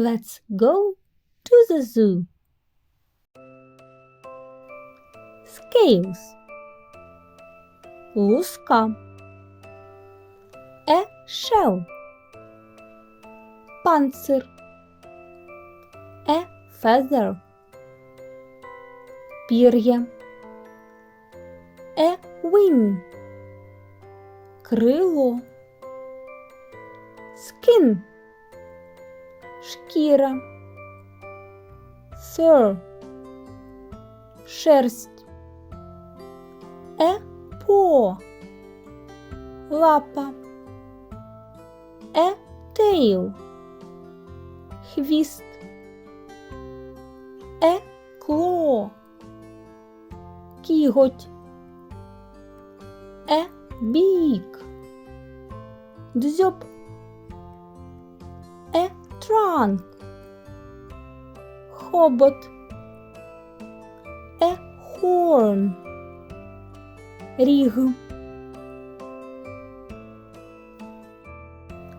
Let's go to the zoo. Scales. Луска. A shell. Панцир. A feather. Пір'я. A wing. Крило. Skin. Шкіра. Fur. Шерсть. A paw. Лапа. A tail. Хвіст. A claw. Кіготь. A beak. Дзьоб. Trunk. Хобот. A horn. Ріг.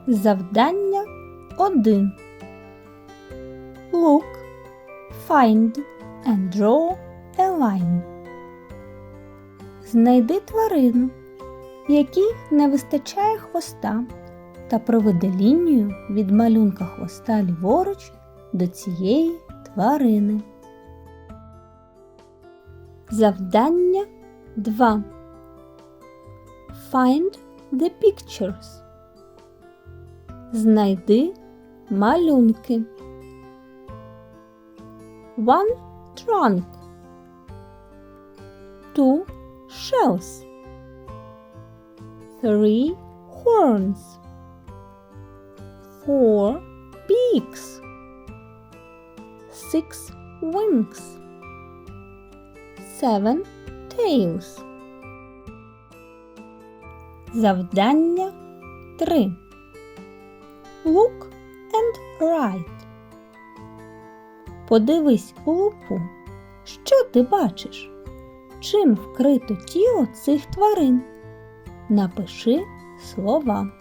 Завдання 1. Look, find and draw a line. Знайди тварину, якій не вистачає хвоста, та проведи лінію від малюнка хвоста ліворуч до цієї тварини. Завдання 2. Find the pictures. Знайди малюнки. One trunk. Two shells. Three horns. Four beaks. Six wings. Seven tails. Завдання 3. Look and write. Подивись у лупу. Що ти бачиш? Чим вкрито тіло цих тварин? Напиши слова.